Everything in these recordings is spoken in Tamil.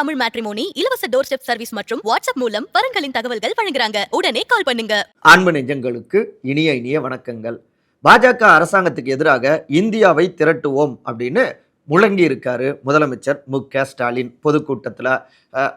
தமிழ் மேட்ரிமோனி இலவச டோர் ஸ்டெப் சர்வீஸ் மற்றும் வாட்ஸ்அப் மூலம் வரன்களின் தகவல்கள் வழங்குறாங்க. உடனே கால் பண்ணுங்க. அன்பு நெஞ்சங்களுக்கு இனிய இனிய வணக்கங்கள். பாஜக அரசாங்கத்துக்கு எதிராக இந்தியாவை திரட்டுவோம் அப்படின்னு முழங்கி இருக்காரு முதலமைச்சர் மு க ஸ்டாலின் பொதுக்கூட்டத்தில்.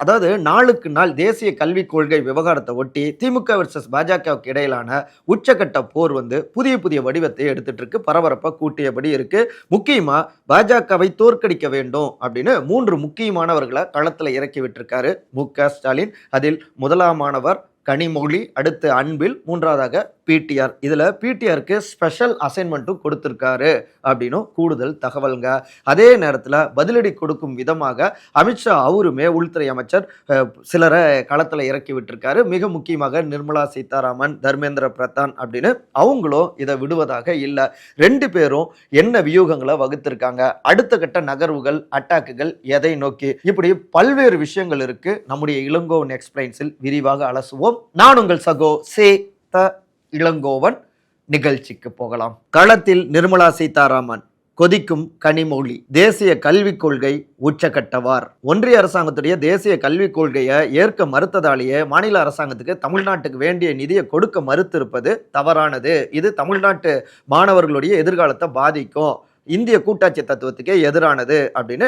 அதாவது நாளுக்கு நாள் தேசிய கல்விக் கொள்கை விவகாரத்தை ஒட்டி திமுக வெர்சஸ் பாஜகவுக்கு இடையிலான உச்சக்கட்ட போர் வந்து புதிய புதிய வடிவத்தை எடுத்துட்டு இருக்கு பரபரப்பாக கூட்டியபடி இருக்கு. முக்கியமாக பாஜகவை தோற்கடிக்க வேண்டும் அப்படின்னு மூன்று முக்கியமானவர்களை களத்தில் இறக்கி விட்டிருக்காரு மு க ஸ்டாலின். அதில் முதலாமானவர் கனிமொழி அடுத்து அன்பில் மூன்றாவதாக பிடிஆர் இதில் பிடிஆருக்கு ஸ்பெஷல் அசைன்மெண்ட்டும் கொடுத்துருக்காரு அப்படின்னும் கூடுதல் தகவல்ங்க. அதே நேரத்தில் பதிலடி கொடுக்கும் விதமாக அமித்ஷா அவருமே உள்துறை அமைச்சர் சிலரை களத்தில் இறக்கி விட்டுருக்காரு. மிக முக்கியமாக நிர்மலா சீதாராமன் தர்மேந்திர பிரதான் அப்படின்னு அவங்களும் இதை விடுவதாக இல்லை. ரெண்டு பேரும் என்ன வியூகங்களை வகுத்திருக்காங்க? அடுத்த கட்ட நகர்வுகள் அட்டாக்குகள் எதை நோக்கி? இப்படி பல்வேறு விஷயங்கள் இருக்கு. நம்முடைய இளங்கோவன் எக்ஸ்பிளைன்ஸில் விரிவாக அலசுவோம். நான் உங்கள் சகோ சே த இளங்கோவன். நிகழ்ச்சிக்கு போகலாம். களத்தில் நிர்மலா சீதாராமன் கொதிக்கும் கனிமொழி தேசிய கல்விக் கொள்கை உச்சக்கட்டவார் ஒன்றிய அரசாங்கத்துடைய தேசிய கல்விக் கொள்கையை ஏற்க மறுத்ததாலேயே மாநில அரசாங்கத்துக்கு தமிழ்நாட்டுக்கு வேண்டிய நிதியை கொடுக்க மறுத்திருப்பது தவறானது. இது தமிழ்நாட்டு மாணவர்களுடைய எதிர்காலத்தை பாதிக்கும். இந்திய கூட்டாட்சி தத்துவத்துக்கே எதிரானது அப்படின்னு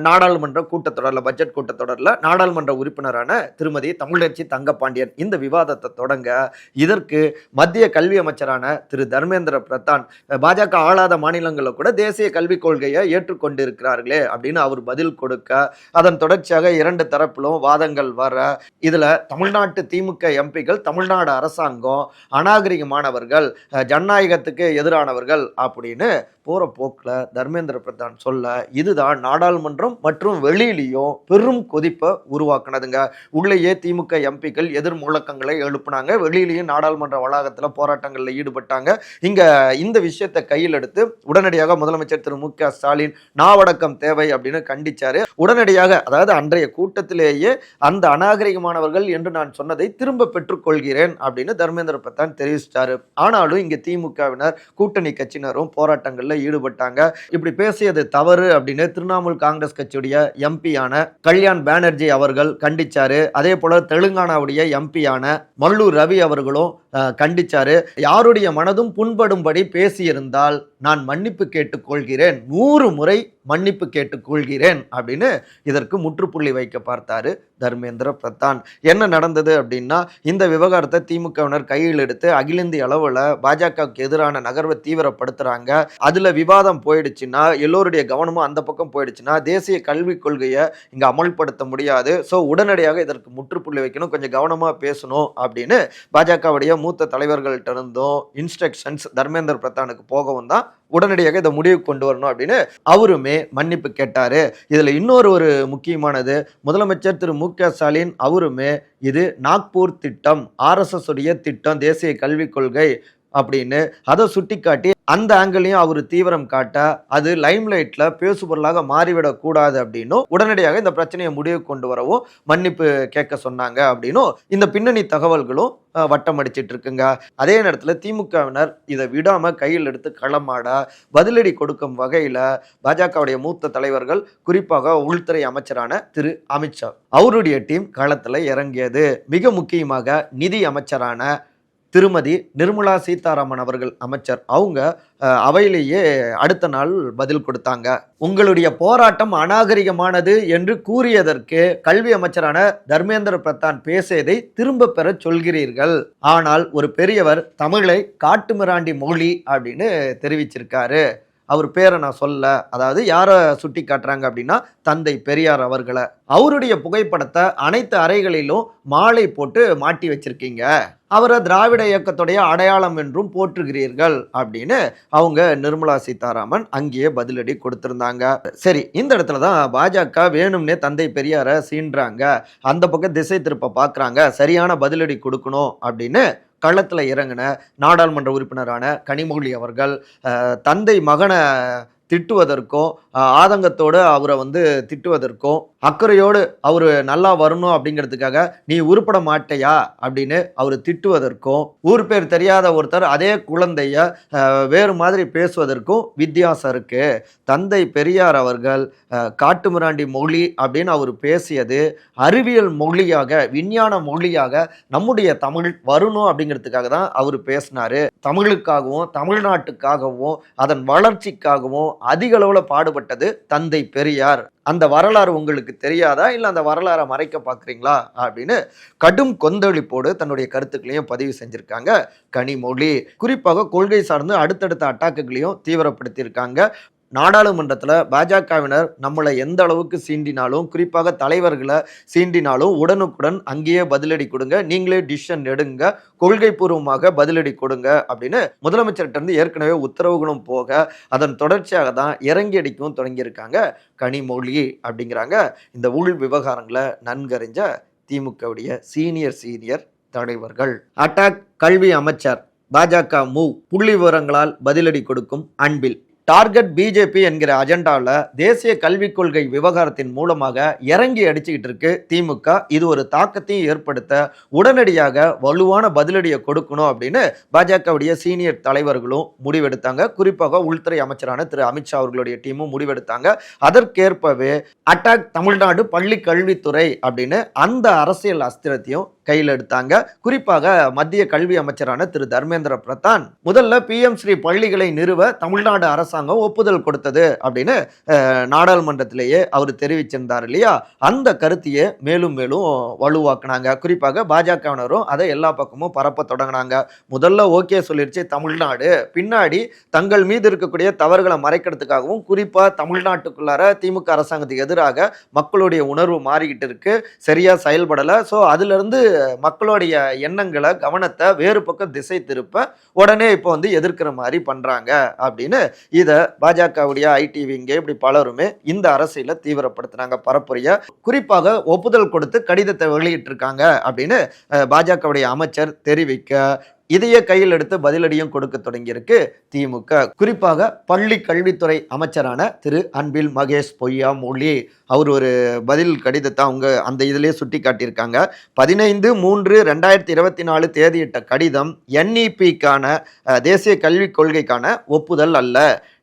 நாடாளுமன்ற கூட்டத்தொடரில் பட்ஜெட் கூட்டத்தொடரில் நாடாளுமன்ற உறுப்பினரான திருமதி தமிழச்சி தங்கப்பாண்டியன் இந்த விவாதத்தை தொடங்க இதற்கு மத்திய கல்வி அமைச்சரான திரு தர்மேந்திர பிரதான் பாஜக ஆளாத மாநிலங்களில் கூட தேசிய கல்விக் கொள்கையை ஏற்றுக்கொண்டிருக்கிறார்களே அப்படின்னு அவர் பதில் கொடுக்க அதன் தொடர்ச்சியாக இரண்டு தரப்பிலும் வாதங்கள் வர இதில் தமிழ்நாட்டு திமுக எம்பிகள் தமிழ்நாடு அரசாங்கம் அநாகரிகமானவர்கள் ஜனநாயகத்துக்கு எதிரானவர்கள் அப்படின்னு போகிற போக்கில் தர்மேந்திர பிரதான் சொல்ல இதுதான் நாடாளுமன்றம் மற்றும் வெளியிலையும் பெரும் கொதிப்பை உருவாக்குனதுங்க. உள்ளேயே திமுக எம்பிக்கள் எதிர் முழக்கங்களை எழுப்புனாங்க. வெளியிலையும் நாடாளுமன்ற வளாகத்தில் போராட்டங்களில் ஈடுபட்டாங்க. இங்கே இந்த விஷயத்தை கையில் எடுத்து உடனடியாக முதலமைச்சர் திரு. மு. க. ஸ்டாலின் நாவடக்கம் தேவை அப்படின்னு கண்டிச்சாரு. உடனடியாக அதாவது அன்றைய கூட்டத்திலேயே அந்த அநாகரிகமானவர்கள் என்று நான் சொன்னதை திரும்ப பெற்றுக்கொள்கிறேன் அப்படின்னு தர்மேந்திர பிரதான் தெரிவிச்சிட்டாரு. ஆனாலும் இங்கே திமுகவினர் கூட்டணி கட்சியினரும் போராட்டங்களில் ஈடுபட்டாங்க. இப்படி பேசியது தவறு அப்படின்னு திரிணாமுல் காங்கிரஸ் கட்சியுடைய எம்பியான கல்யாண் பானர்ஜி அவர்கள் கண்டிச்சாரு. அதே போல தெலுங்கானாவுடைய எம்பியான மல்லூர் ரவி அவர்களும் கண்டிச்சாரு. யாருடைய மனதும் புண்படும்படி பேசியிருந்தால் நான் மன்னிப்பு கேட்டுக்கொள்கிறேன். நூறு முறை மன்னிப்பு கேட்டுக்கொள்கிறேன் அப்படின்னு இதற்கு முற்றுப்புள்ளி வைக்க பார்த்தாரு தர்மேந்திர பிரதான். என்ன நடந்தது அப்படின்னா இந்த விவகாரத்தை திமுகவினர் கையில் எடுத்து அகில இந்திய அளவில் பாஜகவுக்கு எதிரான நகர்வை தீவிரப்படுத்துறாங்க. அதுல விவாதம் போயிடுச்சுன்னா எல்லோருடைய கவனமும் அந்த பக்கம் போயிடுச்சுன்னா தேசிய கல்விக் கொள்கையை இங்க அமல்படுத்த முடியாது. ஸோ உடனடியாக இதற்கு முற்றுப்புள்ளி வைக்கணும் கொஞ்சம் கவனமா பேசணும் அப்படின்னு பாஜகவுடைய மூத்த தலைவர்கள்ட்ட இருந்தும் இன்ஸ்ட்ரக்ஷன்ஸ் தர்மேந்திர பிரதானுக்கு போகவும் தான் உடனடியாக இதை முடிவுக்கு கொண்டு வரணும் அப்படின்னு அவருமே மன்னிப்பு கேட்டாரு. இதுல இன்னொரு ஒரு முக்கியமானது முதலமைச்சர் திரு மு க ஸ்டாலின் அவருமே இது நாக்பூர் திட்டம் ஆர்எஸ்எஸ் உடைய திட்டம் தேசிய கல்விக் கொள்கை அப்படின்னு அதை சுட்டிக்காட்டி அந்த ஆங்கிளையும் அவர் தீவிரம் காட்ட அது லைம்லைட்ல பேசுபொருளாக மாறிவிடக்கூடாது அப்படின்னும் உடனடியாக இந்த பிரச்சனையை முடிவு கொண்டு வரவும் மன்னிப்பு கேட்க சொன்னாங்க அப்படின்னும் இந்த பின்னணி தகவல்களும் வட்டம் அடிச்சிட்டு இருக்குங்க அதே நேரத்தில் திமுகவினர் இதை விடாம கையில் எடுத்து களமாட பதிலடி கொடுக்கும் வகையில பாஜகவுடைய மூத்த தலைவர்கள் குறிப்பாக உள்துறை அமைச்சரான திரு. அமித்ஷா அவருடைய டீம் களத்தில் இறங்கியது. மிக முக்கியமாக நிதி அமைச்சரான திருமதி நிர்மலா சீதாராமன் அவர்கள் அமைச்சர் அவங்க அவையிலேயே அடுத்த நாள் பதில் கொடுத்தாங்க. உங்களுடைய போராட்டம் அநாகரிகமானது என்று கூறியதற்கு கல்வி அமைச்சரான தர்மேந்திர பிரதான் பேசியதை திரும்ப பெற சொல்கிறீர்கள். ஆனால் ஒரு பெரியவர் தமிழை காட்டுமிராண்டி மொழி அப்படின்னு தெரிவிச்சிருக்காரு. அவர் பேரை நான் சொல்ல அதாவது யாரை சுட்டி காட்டுறாங்க அப்படின்னா தந்தை பெரியார் அவர்களை. அவருடைய புகைப்படத்தை அனைத்து அறைகளிலும் மாலை போட்டு மாட்டி வச்சிருக்கீங்க. அவரை திராவிட இயக்கத்துடைய அடையாளம் என்றும் போற்றுகிறீர்கள் அப்படின்னு அவங்க நிர்மலா சீதாராமன் அங்கேயே பதிலடி கொடுத்துருந்தாங்க. சரி இந்த இடத்துல தான் பாஜக வேணும்னே தந்தை பெரியாரை சீன்றாங்க அந்த பக்கம் திசை திருப்ப பார்க்குறாங்க சரியான பதிலடி கொடுக்கணும் அப்படின்னு களத்தில் இறங்கின நாடாளுமன்ற உறுப்பினரான கனிமொழி அவர்கள் தந்தை மகனை திட்டுவதற்கும் ஆதங்கத்தோடு அவரை வந்து திட்டுவதற்கும் அக்கறையோடு அவர் நல்லா வரணும் அப்படிங்கிறதுக்காக நீ உருப்பட மாட்டையா? அப்படின்னு அவர் திட்டுவதற்கும் ஊர் பேர் தெரியாத ஒருத்தர் அதே குழந்தைய வேறு மாதிரி பேசுவதற்கும் வித்தியாசம் இருக்குது தந்தை பெரியார் அவர்கள் காட்டுமிராண்டி மொழி அப்படின்னு அவர் பேசியது அறிவியல் மொழியாக விஞ்ஞான மொழியாக நம்முடைய தமிழ் வரணும் அப்படிங்கிறதுக்காக தான் அவர் பேசினாரு. தமிழுக்காகவும் தமிழ்நாட்டுக்காகவும் அதன் வளர்ச்சிக்காகவும் அதிக அளவில் பாடுபட்டது தந்தை பெரியார். அந்த வரலாறு உங்களுக்கு தெரியாதா? இல்லை அந்த வரலாறை மறைக்க பார்க்குறீங்களா? அப்படின்னு கடும் கொந்தளிப்போடு தன்னுடைய கருத்துக்களையும் பதிவு செஞ்சுருக்காங்க கனிமொழி. குறிப்பாக கொள்கை சார்ந்து அடுத்தடுத்த அட்டாக்குகளையும் தீவிரப்படுத்தியிருக்காங்க. நாடாளுமன்றத்தில் பாஜகவினர் நம்மளை எந்த அளவுக்கு சீண்டினாலும் குறிப்பாக தலைவர்களை சீண்டினாலும் உடனுக்குடன் அங்கேயே பதிலடி கொடுங்க. நீங்களே டிசிஷன் எடுங்க. கொள்கை பூர்வமாக பதிலடி கொடுங்க அப்படின்னு முதலமைச்சர்கிட்டருந்து ஏற்கனவே உத்தரவுகளும் போக அதன் தொடர்ச்சியாக தான் இறங்கி அடிக்கவும் தொடங்கியிருக்காங்க. கனிமொழி அப்படிங்கிறாங்க. இந்த உள் விவகாரங்களை நன்கறிஞ்ச திமுகவுடைய சீனியர் சீனியர் தலைவர்கள். அட்டாக் கல்வி அமைச்சர் பாஜக மூவ் புள்ளி விவரங்களால் பதிலடி கொடுக்கும் அன்பில். டார்கெட் பிஜேபி என்கிற அஜெண்டாவில் தேசிய கல்விக் கொள்கை விவகாரத்தின் மூலமாக இறங்கி அடிச்சுக்கிட்டு இருக்கு திமுக. இது ஒரு தாக்கத்தையும் ஏற்படுத்த உடனடியாக வலுவான பதிலடியை கொடுக்கணும் அப்படின்னு பாஜகவுடைய சீனியர் தலைவர்களும் முடிவெடுத்தாங்க. குறிப்பாக உள்துறை அமைச்சரான திரு அமித்ஷா அவர்களுடைய டீமும் முடிவெடுத்தாங்க. அதற்கேற்பவே அட்டாக் தமிழ்நாடு பள்ளி கல்வித்துறை அப்படின்னு அந்த அரசியல் அஸ்திரத்தையும் கையில் எடுத்தாங்க. குறிப்பாக மத்திய கல்வி அமைச்சரான திரு. தர்மேந்திர பிரதான் முதல்ல பிஎம் ஸ்ரீ பள்ளிகளை நிறுவ தமிழ்நாடு அரசாங்கம் ஒப்புதல் கொடுத்தது அப்படின்னு நாடாளுமன்றத்திலேயே அவர் தெரிவிச்சிருந்தார் இல்லையா? அந்த கருத்தையே மேலும் மேலும் வலுவாக்குனாங்க. குறிப்பாக பாஜகவினரும் அதை எல்லா பக்கமும் பரப்ப தொடங்கினாங்க. முதல்ல ஓகே சொல்லிருச்சு தமிழ்நாடு. பின்னாடி தங்கள் மீது இருக்கக்கூடிய தவறுகளை மறைக்கிறதுக்காகவும் குறிப்பாக தமிழ்நாட்டுக்குள்ளார திமுக அரசாங்கத்துக்கு எதிராக மக்களுடைய உணர்வு மாறிக்கிட்டு இருக்கு. சரியாக செயல்படலை. ஸோ அதுலேருந்து மக்களுடைய எண்ணங்களை கவனத்தை வேறு பக்கம் திசை திருப்ப உடனே இப்போ வந்து எதிர்க்கிற மாதிரி பண்ணுறாங்க அப்படின்னு இதை பாஜகவுடைய ஐடிவிங்க இப்படி பலருமே இந்த அரசியலை தீவிரப்படுத்துனாங்க பரப்புரைய குறிப்பாக ஒப்புதல் கொடுத்து கடிதத்தை வெளியிட்டிருக்காங்க அப்படின்னு பாஜகவுடைய அமைச்சர் தெரிவிக்க இதையே கையில் எடுத்து பதிலடியும் கொடுக்க தொடங்கியிருக்கு திமுக. குறிப்பாக பள்ளி கல்வித்துறை அமைச்சரான திரு அன்பில் மகேஷ் பொய்யா மொழி அவர் ஒரு பதில் கடிதத்தை அவங்க அந்த இதிலே சுட்டி காட்டியிருக்காங்க. பதினைந்து மூன்று ரெண்டாயிரத்தி இருபத்தி நாலு தேதியிட்ட கடிதம் என்இபிக்கான தேசிய கல்விக் கொள்கைக்கான ஒப்புதல் அல்ல.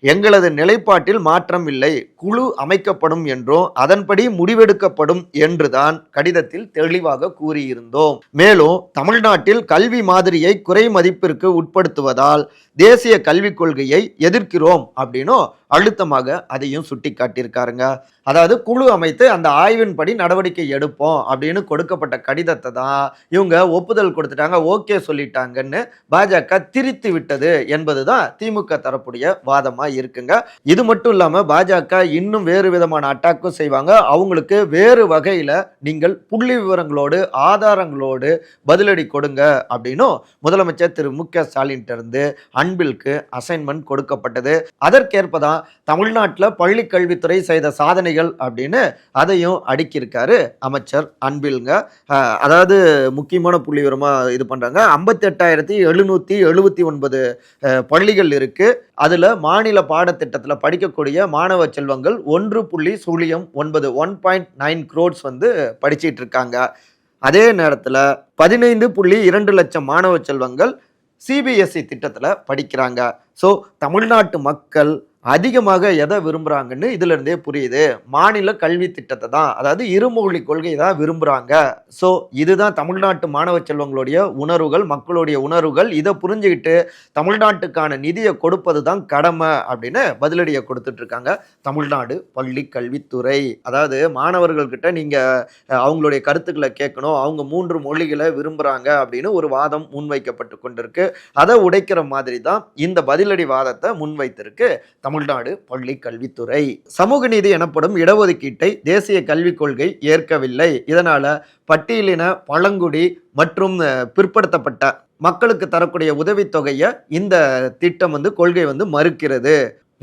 எங்களது நிலைப்பாட்டில் மாற்றம் இல்லை. குழு அமைக்கப்படும் என்றும் அதன்படி முடிவெடுக்கப்படும் என்றுதான் கடிதத்தில் தெளிவாக கூறியிருந்தோம். மேலும் தமிழ்நாட்டில் கல்வி மாதிரியை குறை மதிப்பிற்கு உட்படுத்துவதால் தேசிய கல்விக் கொள்கையை எதிர்க்கிறோம் அப்படின்னும் அழுத்தமாக அதையும் சுட்டி காட்டியிருக்காருங்க அதாவது குழு அமைத்து அந்த ஆய்வின்படி நடவடிக்கை எடுப்போம் அப்படின்னு கொடுக்கப்பட்ட கடிதத்தை தான் இவங்க ஒப்புதல் கொடுத்துட்டாங்க ஓகே சொல்லிட்டாங்கன்னு பாஜக திரித்து விட்டது என்பதுதான் திமுக தரப்புடைய வாதமாக இருக்குங்க. இது மட்டும் இல்லாம பாஜக இன்னும் வேறு விதமான அட்டாக்கும் செய்வாங்க. அவங்களுக்கு வேறு வகையில் நீங்கள் புள்ளி விவரங்களோடு ஆதாரங்களோடு பதிலடி கொடுங்க அப்படின்னும் முதலமைச்சர் திரு மு க ஸ்டாலின் இருந்து அன்பிற்கு அசைன்மெண்ட் கொடுக்கப்பட்டது. அதற்கேற்ப தான் தமிழ்நாட்டில் பள்ளி கல்வித்துறை செய்த சாதனைகள் அப்படின்னு அதையும் அடுக்கியிருக்காரு அமைச்சர் அன்பில்ங்க. அதாவது முக்கியமான புள்ளி விவரமாக இது பண்ணுறாங்க ஐம்பத்தெட்டாயிரத்தி எழுநூற்றி எழுபத்தி ஒன்பது பள்ளிகள் இருக்கு. அதில் மாநில பாடத்திட்டத்தில் படிக்கக்கூடிய மாணவ செல்வங்கள் ஒன்று புள்ளி சூழியம் ஒன்பது ஒன் பாயிண்ட் நைன் க்ரோட்ஸ் வந்து படிச்சிட்டு இருக்காங்க. அதே நேரத்தில் பதினைந்து புள்ளி இரண்டு லட்சம் மாணவ செல்வங்கள் சிபிஎஸ்இ திட்டத்தில் படிக்கிறாங்க. ஸோ தமிழ்நாட்டு மக்கள் அதிகமாக எதை விரும்புகிறாங்கன்னு இதுல இருந்தே புரியுது. மாநில கல்வி திட்டத்தை தான் அதாவது இருமொழி கொள்கை தான் விரும்புகிறாங்க ஸோ இதுதான் தமிழ்நாட்டு மாணவ செல்வங்களுடைய உணர்வுகள் மக்களுடைய உணர்வுகள். இதை புரிஞ்சுக்கிட்டு தமிழ்நாட்டுக்கான நிதியை கொடுப்பது தான் கடமை அப்படின்னு பதிலடியை கொடுத்துட்ருக்காங்க தமிழ்நாடு பள்ளி கல்வித்துறை. அதாவது மாணவர்கள்கிட்ட நீங்கள் அவங்களுடைய கருத்துக்களை கேட்கணும். அவங்க மூன்று மொழிகளை விரும்புகிறாங்க அப்படின்னு ஒரு வாதம் முன்வைக்கப்பட்டு கொண்டிருக்கு. அதை உடைக்கிற மாதிரி தான் இந்த பதிலடி வாதத்தை முன்வைத்திருக்கு தமிழ்நாடு பள்ளி கல்வித்துறை. சமூக நீதி எனப்படும் இடஒதுக்கீட்டை தேசிய கல்விக் கொள்கை ஏற்கவில்லை. இதனால பட்டியலின பழங்குடி மற்றும் பிற்படுத்தப்பட்ட மக்களுக்கு தரக்கூடிய உதவித்தொகையை இந்த திட்டம் வந்து கொள்கை வந்து மறுக்கிறது.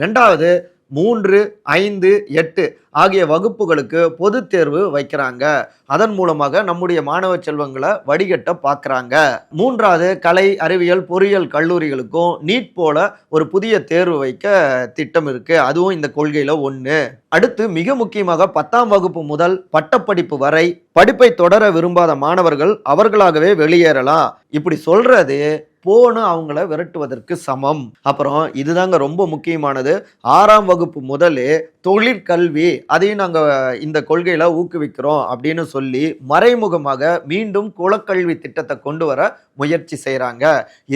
ரெண்டாவது மூன்று ஐந்து எட்டு ஆகிய வகுப்புகளுக்கு பொதுத் தேர்வு வைக்கிறாங்க. அதன் மூலமாக நம்முடைய மாணவ செல்வங்களை வடிகட்ட பார்க்குறாங்க. மூன்றாவது கலை அறிவியல் பொறியியல் கல்லூரிகளுக்கும் நீட் போல ஒரு புதிய தேர்வு வைக்க திட்டம் இருக்கு. அதுவும் இந்த கொள்கையில் ஒன்று அடுத்து மிக முக்கியமாக பத்தாம் வகுப்பு முதல் பட்டப்படிப்பு வரை படிப்பை தொடர விரும்பாத மாணவர்கள் அவர்களாகவே வெளியேறலாம். இப்படி சொல்றது போன அவங்கள விரட்டுவதற்கு சமம். அப்புறம் இதுதாங்க ரொம்ப முக்கியமானது. ஆறாம் வகுப்பு முதலே தொழிற்கல்வி அதையும் நாங்கள் இந்த கொள்கையில் ஊக்குவிக்கிறோம் அப்படின்னு சொல்லி மறைமுகமாக மீண்டும் குலக்கல்வி திட்டத்தை கொண்டு வர முயற்சி செய்கிறாங்க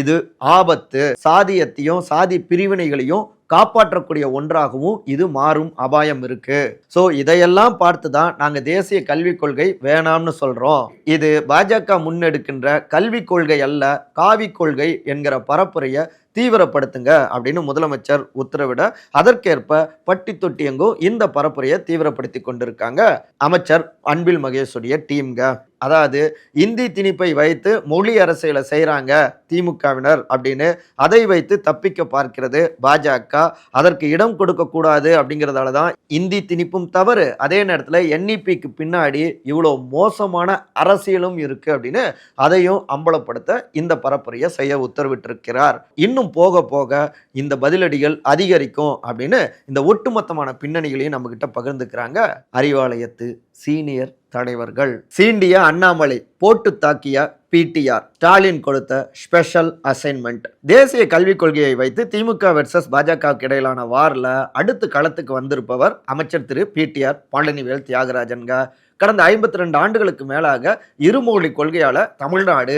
இது ஆபத்து. சாதியத்தையும் சாதி பிரிவினைகளையும் காப்பாற்றக்கூடிய ஒன்றாகவும் இது மாறும் அபாயம் இருக்கு. ஸோ இதையெல்லாம் பார்த்து தான் நாங்கள் தேசிய கல்விக் கொள்கை வேணாம்னு சொல்றோம். இது பாஜக முன்னெடுக்கின்ற கல்விக் கொள்கை அல்ல காவி கொள்கை என்கிற பரப்புரையை தீவிரப்படுத்துங்க அப்படின்னு முதலமைச்சர் உத்தரவிட அதற்கேற்ப பட்டி தொட்டி எங்கும் இந்த பரப்புரையை தீவிரப்படுத்தி கொண்டிருக்காங்க. அமைச்சர் அன்பில் மகேஷுடைய டீம்க அதாவது இந்தி திணிப்பை வைத்து மொழி அரசியலை செய்கிறாங்க திமுகவினர் அப்படின்னு அதை வைத்து தப்பிக்க பார்க்கிறது பாஜக. அதற்கு இடம் கொடுக்கக்கூடாது அப்படிங்கிறதால தான் இந்தி திணிப்பும் தவறு. அதே நேரத்தில் என்இபிக்கு பின்னாடி இவ்வளோ மோசமான அரசியலும் இருக்குது அப்படின்னு அதையும் அம்பலப்படுத்த இந்த பரப்புரையை செய்ய உத்தரவிட்டிருக்கிறார். இன்னும் போக போக இந்த பதிலடிகள் அதிகரிக்கும் அப்படின்னு இந்த ஒட்டுமொத்தமான பின்னணிகளையும் நம்மக்கிட்ட பகிர்ந்துக்கிறாங்க அறிவாலயத்து சீனியர் தலைவர்கள். சீண்டிய அண்ணாமலை போட்டு தாக்கிய பிடிஆர் ஸ்டாலின் கொடுத்த ஸ்பெஷல் அசைன்மெண்ட். தேசிய கல்விக் கொள்கையை வைத்து திமுக வெர்சஸ் பாஜகவுக்கு இடையிலான வாரில் அடுத்து களத்துக்கு வந்திருப்பவர் அமைச்சர் திரு பிடிஆர் பழனிவேல் தியாகராஜன்க கடந்த ஐம்பத்தி ரெண்டு ஆண்டுகளுக்கு மேலாக இருமொழி கொள்கையால் தமிழ்நாடு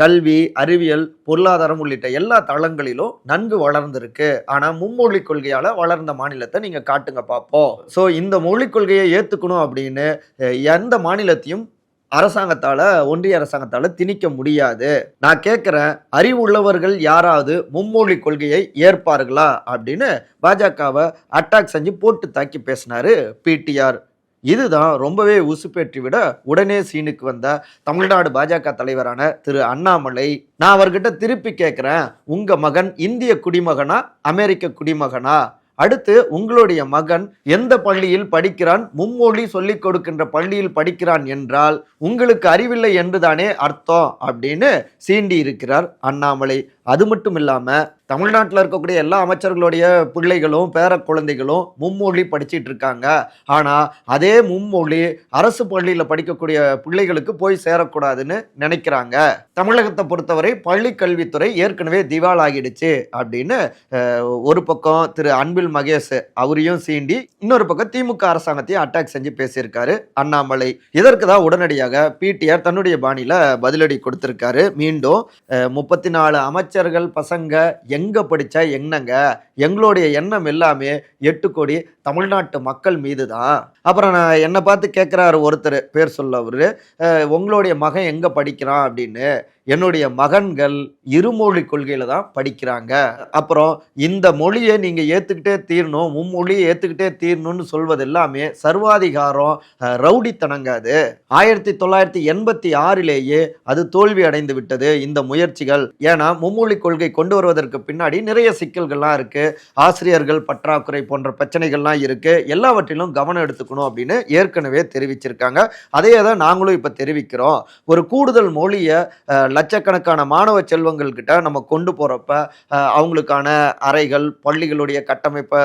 கல்வி அறிவியல் பொருளாதாரம் உள்ளிட்ட எல்லா தளங்களிலும் நன்கு வளர்ந்திருக்கு. ஆனால் மும்மொழி கொள்கையால் வளர்ந்த மாநிலத்தை நீங்கள் காட்டுங்க பார்ப்போம் ஸோ இந்த மொழிக் கொள்கையை ஏற்றுக்கணும் அப்படின்னு எந்த மாநிலத்தையும் அரசாங்கத்தால் ஒன்றிய அரசாங்கத்தால் திணிக்க முடியாது. நான் கேட்குறேன் அறிவுள்ளவர்கள் யாராவது மும்மொழி கொள்கையை ஏற்பார்களா அப்படின்னு பாஜகவை அட்டாக் செஞ்சு போட்டு தாக்கி பேசினாரு பிடிஆர் இதுதான் ரொம்பவே உசுப்பேற்றி விட உடனே சீனுக்கு வந்த தமிழ்நாடு பாஜக தலைவரான திரு அண்ணாமலை. நான் அவர்கிட்ட திருப்பி கேட்குறேன் உங்க மகன் இந்திய குடிமகனா அமெரிக்க குடிமகனா? அடுத்து உங்களுடைய மகன் எந்த பள்ளியில் படிக்கிறான் மும்மொழி சொல்லிக் கொடுக்கின்ற பள்ளியில் படிக்கிறான் என்றால் உங்களுக்கு அறிவில்லை என்றுதானே அர்த்தம் அப்படின்னு சீண்டி இருக்கிறார் அண்ணாமலை. அது மட்டும் இல்லாமல் தமிழ்நாட்டில் இருக்கக்கூடிய எல்லா அமைச்சர்களுடைய பிள்ளைகளும் பேர குழந்தைகளும் மும்மொழி படிச்சிட்டு இருக்காங்க. ஆனால் அதே மும்மொழி அரசு பள்ளியில் படிக்கக்கூடிய பிள்ளைகளுக்கு போய் சேரக்கூடாதுன்னு நினைக்கிறாங்க. தமிழகத்தை பொறுத்தவரை பள்ளி கல்வித்துறை ஏற்கனவே திவால் ஆகிடுச்சு அப்படின்னு ஒரு பக்கம் திரு அன்பில் மகேஷ் அவரையும் சீண்டி இன்னொரு பக்கம் திமுக அரசாங்கத்தையும் அட்டாக் செஞ்சு பேசியிருக்காரு அண்ணாமலை. இதற்கு தான் உடனடியாக பிடிஆர் தன்னுடைய பாணியில் பதிலடி கொடுத்திருக்காரு. மீண்டும் முப்பத்தி நாலு அமைச்சர் அமைச்சர்கள் பசங்க எங்க படித்த என்னங்க? எங்களுடைய எண்ணம் எல்லாமே எட்டு கோடி தமிழ்நாட்டு மக்கள் மீது தான் அப்புறம் நான் என்னை பார்த்து கேட்குறாரு ஒருத்தர் பேர் சொல்ல அவர் உங்களுடைய மகன் எங்கே படிக்கிறான்? அப்படின்னு. என்னுடைய மகன்கள் இருமொழி கொள்கையில தான் படிக்கிறாங்க. அப்புறம் இந்த மொழியை நீங்கள் ஏற்றுக்கிட்டே தீரணும் மும்மொழியை ஏற்றுக்கிட்டே தீரணும்னு சொல்வது எல்லாமே சர்வாதிகாரம் ரவுடித்தனங்காது ரவுடித்தனங்க அது. ஆயிரத்தி தொள்ளாயிரத்தி எண்பத்தி ஆறிலேயே அது தோல்வி அடைந்து விட்டது இந்த முயற்சிகள். ஏன்னா மும்மொழி கொள்கை கொண்டு வருவதற்கு பின்னாடி நிறைய சிக்கல்கள்லாம் இருக்குது ஆசிரியர்கள் பற்றாக்குறை போன்ற பிரச்சனைகள்லாம் இருக்கு. எல்லாவற்றிலும் கவனம் எடுத்துக்கணும் அப்படின்னு ஏற்கனவே தெரிவிச்சிருக்காங்க. அதே தான் நாங்களும் இப்போ தெரிவிக்கிறோம். ஒரு கூடுதல் மொழியை லட்சக்கணக்கான மாணவ செல்வங்கள் கிட்ட நம்ம கொண்டு போகிறப்ப அவங்களுக்கான அறைகள் பள்ளிகளுடைய கட்டமைப்பை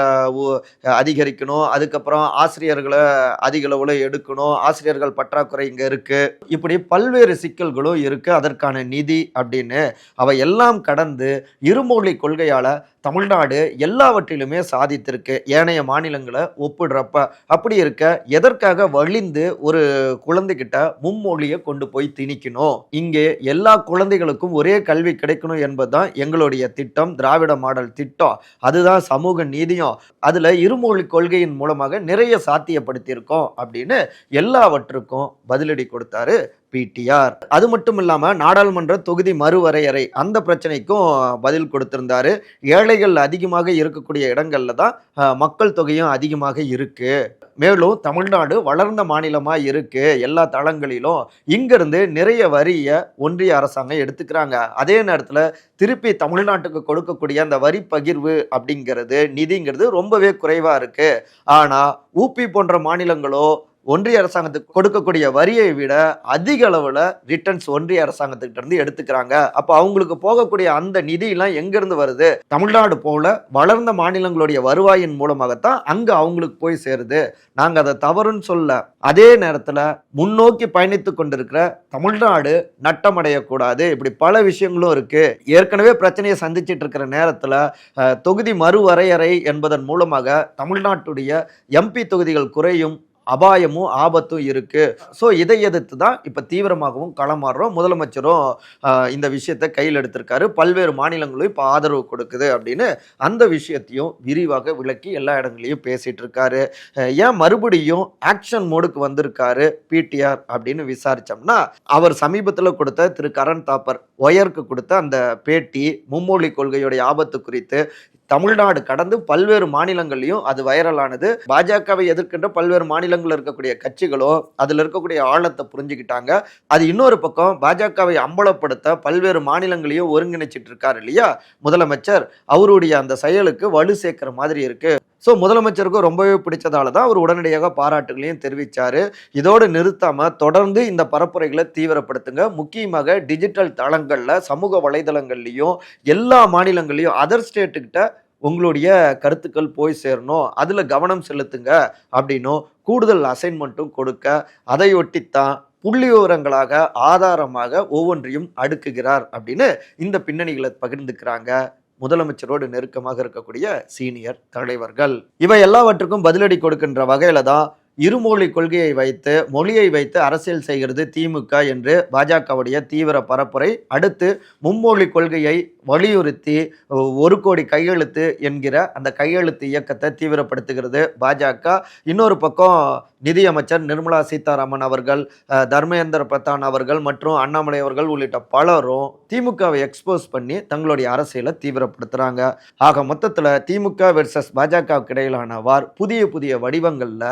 அதிகரிக்கணும். அதுக்கப்புறம் ஆசிரியர்களை அதிக அளவில் எடுக்கணும். ஆசிரியர்கள் பற்றாக்குறை இங்கே இருக்குது இப்படி பல்வேறு சிக்கல்களும் இருக்குது அதற்கான நிதி அப்படின்னு அவை எல்லாம் கடந்து இருமொழி கொள்கையால் தமிழ்நாடு எல்லாவற்றிலுமே சாதித்திருக்கு. ஏனைய மாநிலங்களை ஒப்பிடுறப்ப அப்படி இருக்க எதற்காக வழிந்து ஒரு குழந்தைகிட்ட மும்மொழியை கொண்டு போய் திணிக்கணும்? இங்கே எல்லா குழந்தைகளுக்கும் ஒரே கல்வி கிடைக்கணும் என்பதுதான் எங்களுடைய திட்டம் திராவிட மாடல் திட்டம். அதுதான் சமூக நீதியும். அதுல இருமொழி கொள்கையின் மூலமாக நிறைய சாத்தியப்படுத்தியிருக்கோம் அப்படின்னு எல்லாவற்றுக்கும் பதிலடி கொடுத்தாரு பிடிஆர் அது மட்டும் இல்லாமல் நாடாளுமன்ற தொகுதி மறுவரையறை அந்த பிரச்சனைக்கும் பதில் கொடுத்திருந்தாரு. ஏழைகள் அதிகமாக இருக்கக்கூடிய இடங்கள்ல தான் மக்கள் தொகையும் அதிகமாக இருக்கு. மேலும் தமிழ்நாடு வளர்ந்த மாநிலமாக இருக்கு. எல்லா தளங்களிலும் இங்கிருந்து நிறைய வரியை ஒன்றிய அரசாங்கம் எடுத்துக்கிறாங்க. அதே நேரத்தில் திருப்பி தமிழ்நாட்டுக்கு கொடுக்கக்கூடிய அந்த வரி பகிர்வு அப்படிங்கிறது நிதிங்கிறது ரொம்பவே குறைவாக இருக்கு. ஆனால் ஊபி போன்ற மாநிலங்களோ ஒன்றிய அரசாங்கத்துக்கு கொடுக்கக்கூடிய வரியை விட அதிக அளவில் ரிட்டர்ன்ஸ் ஒன்றிய அரசாங்கத்துக்கிட்ட இருந்து எடுத்துக்கிறாங்க. அப்போ அவங்களுக்கு போகக்கூடிய அந்த நிதியெல்லாம் எங்கேருந்து வருது? தமிழ்நாடு போல வளர்ந்த மாநிலங்களுடைய வருவாயின் மூலமாகத்தான் அங்கே அவங்களுக்கு போய் சேருது. நாங்கள் அதை தவறுன்னு சொல்ல அதே நேரத்தில் முன்னோக்கி பயணித்து கொண்டிருக்கிற தமிழ்நாடு நட்டமடையக்கூடாது. இப்படி பல விஷயங்களும் இருக்குது ஏற்கனவே பிரச்சனையை சந்திச்சிட்டு இருக்கிற நேரத்தில் தொகுதி மறுவரையறை என்பதன் மூலமாக தமிழ்நாட்டுடைய எம்பி தொகுதிகள் குறையும். அபாயமும் ஆபத்தும் இருக்குது ஸோ இதை எதிர்த்து தான் இப்போ தீவிரமாகவும் களமாடுறோம் முதலமைச்சரும் இந்த விஷயத்தை கையில் எடுத்திருக்காரு. பல்வேறு மாநிலங்களும் இப்போ ஆதரவு கொடுக்குது அப்படின்னு அந்த விஷயத்தையும் விரிவாக விளக்கி எல்லா இடங்களையும் பேசிகிட்டு இருக்காரு. ஏன் மறுபடியும் ஆக்ஷன் மோடுக்கு வந்திருக்காரு பிடிஆர் அப்படின்னு விசாரித்தோம்னா அவர் சமீபத்தில் கொடுத்த திரு. கரண் தாப்பர் ஒயருக்கு கொடுத்த அந்த பேட்டி மும்மொழி கொள்கையுடைய ஆபத்து குறித்து தமிழ்நாடு கடந்து பல்வேறு மாநிலங்கள்லையும் அது வைரலானது. பாஜகவை எதிர்க்கின்ற பல்வேறு மாநிலங்களில் இருக்கக்கூடிய கட்சிகளோ அதில் இருக்கக்கூடிய ஆழத்தை புரிஞ்சுக்கிட்டாங்க. அது இன்னொரு பக்கம் பாஜகவை அம்பலப்படுத்த பல்வேறு மாநிலங்களையும் ஒருங்கிணைச்சிட்டு இருக்காரு இல்லையா? முதலமைச்சர் அவருடைய அந்த செயலுக்கு வலு சேர்க்கிற மாதிரி இருக்கு. ஸோ முதலமைச்சருக்கும் ரொம்பவே பிடிச்சதால தான் அவர் உடனடியாக பாராட்டுகளையும் தெரிவித்தார் இதோடு நிறுத்தாமல் தொடர்ந்து இந்த பரப்புரைகளை தீவிரப்படுத்துங்க. முக்கியமாக டிஜிட்டல் தளங்களில் சமூக வலைதளங்கள்லையும் எல்லா மாநிலங்கள்லையும் அதர் ஸ்டேட்டுக்கிட்ட உங்களுடைய கருத்துக்கள் போய் சேரணும். அதில் கவனம் செலுத்துங்க அப்படின்னும் கூடுதல் அசைன்மெண்ட்டும் கொடுக்க அதையொட்டித்தான் புள்ளி விவரங்களாக ஆதாரமாக ஒவ்வொன்றையும் அடுக்குகிறார் அப்படின்னு இந்த பின்னணிகளை பகிர்ந்துக்கிறாங்க. முதலமைச்சரோடு நெருக்கமாக இருக்கக்கூடிய சீனியர் தலைவர்கள். இவை எல்லாவற்றுக்கும் பதிலடி கொடுக்கின்ற வகையில தான் இருமொழி கொள்கையை வைத்து மொழியை வைத்து அரசியல் செய்கிறது திமுக என்று பாஜகவுடைய தீவிர பரப்புரை. அடுத்து மும்மொழி கொள்கையை வலியுறுத்தி ஒரு கோடி கையெழுத்து என்கிற அந்த கையெழுத்து இயக்கத்தை தீவிரப்படுத்துகிறது பாஜக. இன்னொரு பக்கம் நிதியமைச்சர் நிர்மலா சீதாராமன் அவர்கள் தர்மேந்திர பிரதான் அவர்கள் மற்றும் அண்ணாமலை அவர்கள் உள்ளிட்ட பலரும் திமுகவை எக்ஸ்போஸ் பண்ணி தங்களுடைய அரசியலை தீவிரப்படுத்துகிறாங்க ஆக மொத்தத்தில் திமுக வெர்சஸ் பாஜகவுக்கு இடையிலான வார் புதிய புதிய வடிவங்களில்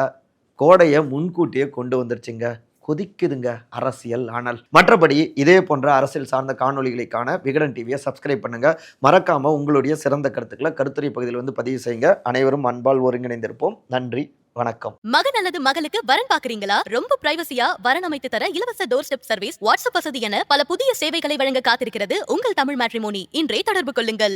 கோடையை முன்கூட்டியே கொண்டு வந்துருச்சுங்க. கொதிக்குதுங்க அரசியல். ஆனால் மற்றபடி இதே போன்ற அரசியல் சார்ந்த காணொலிகளுக்கான விகடன் டிவியை சப்ஸ்கிரைப் பண்ணுங்க. மறக்காம உங்களுடைய சிறந்த கருத்துக்களை கருத்துரை பகுதியில் வந்து பதிவு செய்யுங்க. அனைவரும் அன்பால் ஒருங்கிணைந்திருப்போம். நன்றி. வணக்கம். மகன் அல்லது மகளுக்கு வரன் பாக்குறீங்களா ரொம்ப பிரைவசியா வரன் அமைத்து தர இலவச டோர் ஸ்டெப் சர்வீஸ் வாட்ஸ்அப் வசதி என பல புதிய சேவைகளை வழங்க காத்திருக்கிறது உங்கள் தமிழ் மேட்ரிமோனி இன்றே தொடர்பு கொள்ளுங்கள்.